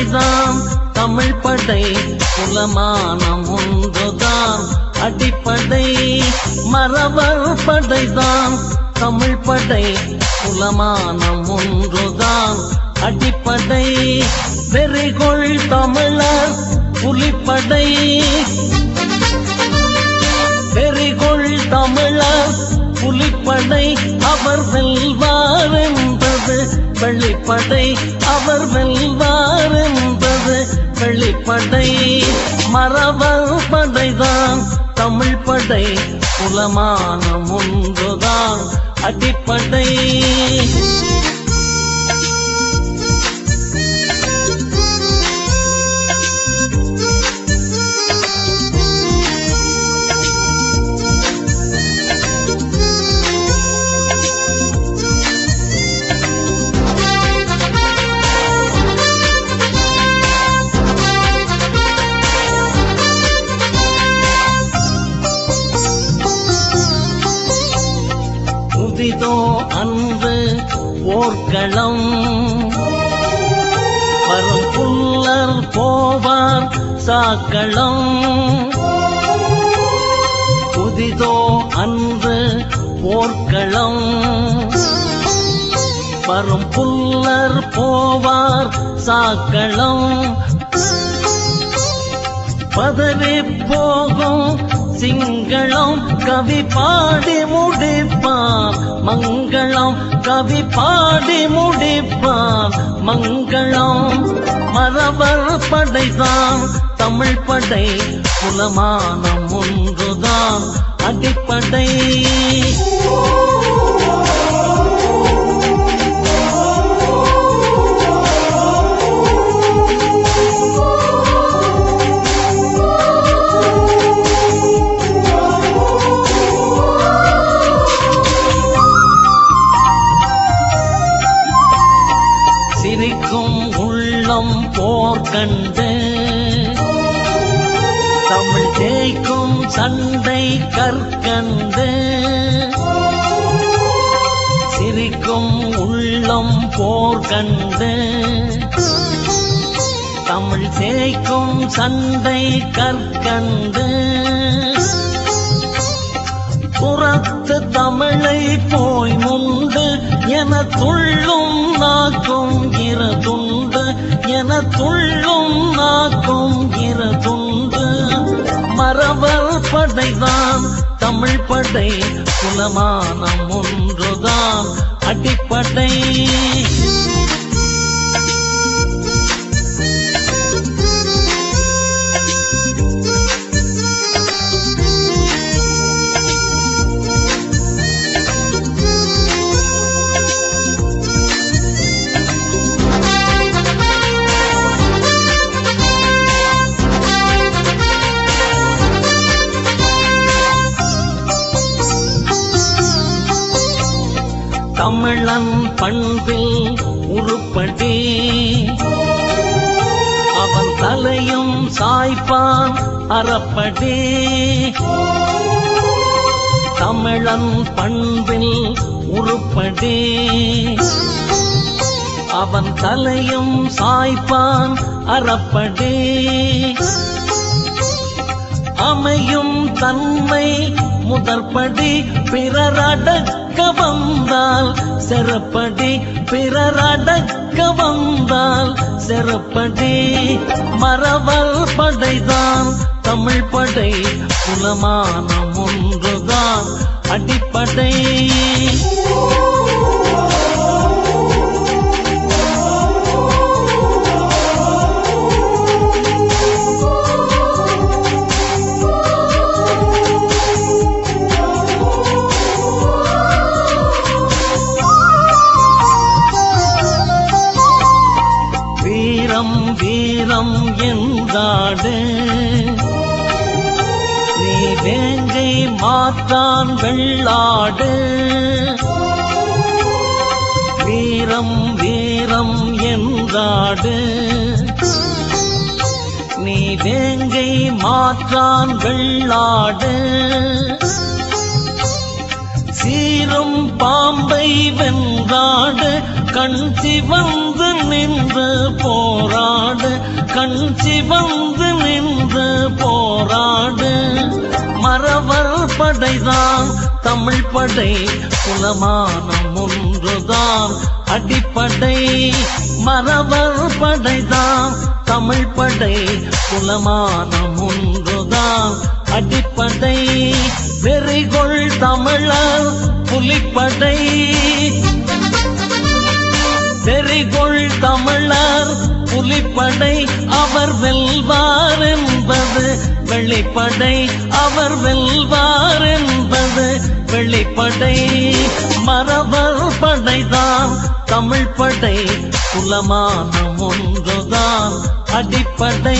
அடிப்படைதான் தமிழ் படை குலமானம் ஒன்றுதான். அடிப்படை மரவர் படைதான். தமிழ் படை குலமானம் ஒன்றுதான். அடிப்படை வெறிகொள் தமிழர் புலிப்படை. வெறிகொள் தமிழர் புலிப்படை அவர்கள் வெளிப்படை அவர் வெல்வார் என்பது வெளிப்படை. மரபர் படைதான் தமிழ் படை புலமான முன்புதான் அடிப்படை. புதிதோ அன்பு போர்க்களம். வரும் புல்லர் போவார் சாக்களம். புதிதோ அன்பு போர்க்களம். வரும் புல்லர் போவார் சாக்களம். பதவி போகும் சிங்களம் கவி பாடி முடிப்பான். மங்களம் கவி பாடி முடிப்பான். மங்களம் மரபர் படைதான். தமிழ் படை புலமானம் ஒன்றுதான். அடிப்படை. கண்டு தமிழ் தேய்க்கும் சண்டை கற்கண்டு சிரிக்கும் உள்ளம் போர் கண்டு தமிழ் தேய்க்கும் சண்டை கற்கண்டு புறத்து தமிழை போய் முண்டு என துள்ளும் நாக்கும் இரதுண்டு என துள்ளும் நாக்கும் இரதுண்டு மரபர் படைதான் தமிழ் படை குலமானம் ஒன்றுதான். அடிப்படை தமிழன் பண்பில் உருப்படி. அவன் தலையும் சாய்ப்பான் அறப்படி. தமிழன் பண்பில் உருப்படி. அவன் தலையும் சாய்ப்பான் அறப்படி. அமையும் தன்மை முதற்படி. பிறரடக்க வந்தால் சிறப்படி பிறர் அடக்க வந்தால் சிறப்படி. மரவல் படைதான் தமிழ் படை புலமான ஒன்றுதான் அடிப்படை. வீரம் என்றாடு. நீ வேங்கை மாற்றான் வெள்ளாடு. வீரம் வீரம் என்றாடு. நீ வேங்கை மாற்றான் வெள்ளாடு. சீரும் பாம்பை வென்றாடு. கண் சிவந்து நின்று போராடு கண் சிவந்து நின்று போராடு. மரவர் படைதான் தமிழ் படை குலமானம் ஒன்றுதான். அடிப்படை மரவர் படைதான் தமிழ் படை குலமானம் ஒன்றுதான். அடிப்படை வெறிகொள் தமிழர் புலிப்படை புலிப்படை அவர் வெல்வார் என்பது வெளிப்படை அவர் வெல்வார் என்பது வெளிப்படை மரபர் படைதான். தமிழ் படை குலமான ஒன்றுதான். அடிப்படை